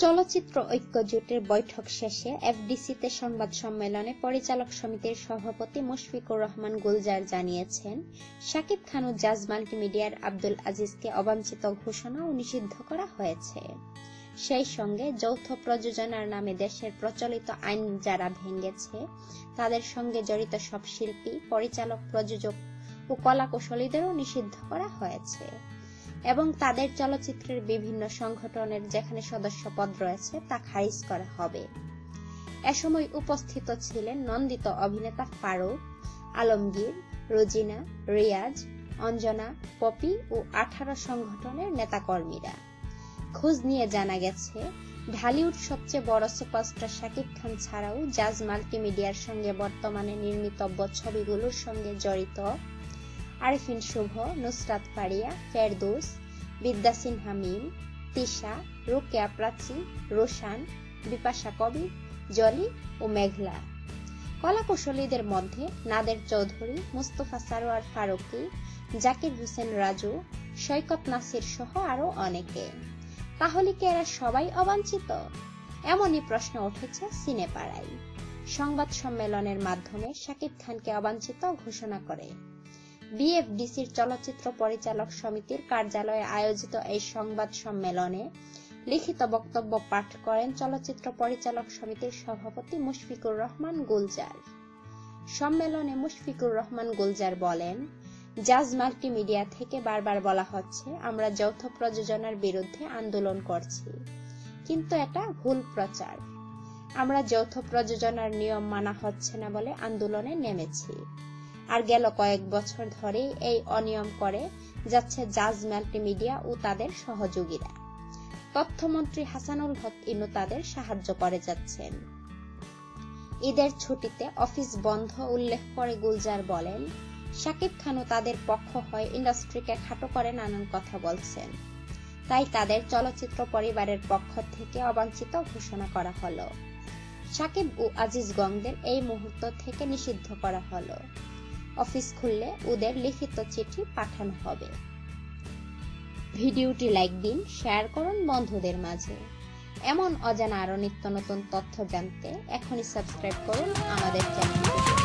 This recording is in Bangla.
চলচ্চিত্র ঐক্য জোটের বৈঠক শেষে এফডিসিতে সংবাদ সম্মেলনে পরিচালক সমিতির সভাপতি মুশফিকুর রহমান গুলজার জানিয়েছেন, শাকিব খান ও জাজ মাল্টিমিডিয়ার আব্দুল আজিজকে অবাঞ্ছিত ঘোষণা ও নিষিদ্ধ করা হয়েছে। সেই সঙ্গে যৌথ প্রযোজনার নামে দেশের প্রচলিত আইন যারা ভেঙেছে, তাদের সঙ্গে জড়িত সব শিল্পী, পরিচালক, প্রযোজক ও কলাকুশলীদেরও নিষিদ্ধ করা হয়েছে। এবং তাদের চলচ্চিত্রের বিভিন্ন সংগঠনের যেখানে সদস্য পদ রয়েছে তা খারিজ করা হবে। এ সময় উপস্থিত ছিলেন নন্দিত অভিনেতা ফারুক, আলমগীর, রোজিনা, রিয়াজ, অঞ্জনা, পপি ও আঠারো সংগঠনের নেতাকর্মীরা। খোঁজ নিয়ে জানা গেছে, ঢালিউড সবচেয়ে বড় সুপারস্টার শাকিব খান ছাড়াও জাজ মাল্টিমিডিয়ার সঙ্গে বর্তমানে নির্মিতব্য ছবিগুলোর সঙ্গে জড়িত আরিফিন শুভ, নুসরাত ফারিয়া ফেরদৌস, বিদ্যা সিনহা মিম তিশা, রোকেয়া প্রাচী, রোশান, বিপাশা কবি, জলি ও মেঘলা। কলাকুশলীদের মধ্যে নাদের চৌধুরী, মুস্তফা সারোয়ার ফারুকি, জাকির হোসেন রাজু, সৈকত নাসির সহ আরও অনেকে। তাহলে কি এরা সবাই অবাঞ্ছিত? এমনই প্রশ্ন উঠেছে সিনেপাড়ায়। সংবাদ সম্মেলনের মাধ্যমে শাকিব খানকে অবাঞ্ছিত ঘোষণা করে। বিএফডিসির চলচ্চিত্র পরিচালক সমিতির কার্যালয়ে আয়োজিত এই সংবাদ সম্মেলনে লিখিত বক্তব্য পাঠ করেন চলচ্চিত্র পরিচালক সমিতির সভাপতি মুশফিকুর রহমান গুলজার। সম্মেলনে মুশফিকুর রহমান গুলজার বলেন, জাজ মাল্টিমিডিয়া থেকে বারবার বলা হচ্ছে, আমরা যৌথ প্রযোজনার বিরুদ্ধে আন্দোলন করছি। কিন্তু এটা ভুল প্রচার। আমরা যৌথ প্রযোজনার নিয়ম মানা হচ্ছে না বলে আন্দোলনে নেমেছি। আর গেল কয়েক বছর ধরেই এই অনিয়ম করে যাচ্ছে জাজ মাল্টিমিডিয়া ও তাদের সহযোগীরা। তথ্যমন্ত্রী হাসানুল হক ইনু তাদের সাহায্য করে যাচ্ছেন। ঈদের ছুটিতে অফিস বন্ধ উল্লেখ করে গুলজার বলেন, শাকিব খানও তাদের পক্ষ হয়ে ইন্ডাস্ট্রিকে খাটো করে নানান কথা বলছেন। তাই তাদের চলচ্চিত্র পরিবারের পক্ষ থেকে অবাঞ্ছিত ঘোষণা করা হলো। সাকিব ও আজিজ গংদের এই মুহূর্ত থেকে নিষিদ্ধ করা হলো। অফিস খুললে ওদের লিখিত চিঠি পাঠানো হবে। ভিডিওটি লাইক দিন, শেয়ার করুন বন্ধুদের মাঝে। এমন অজানা আরও নিত্য নতুন তথ্য জানতে এখনই সাবস্ক্রাইব করুন আমাদের চ্যানেলটি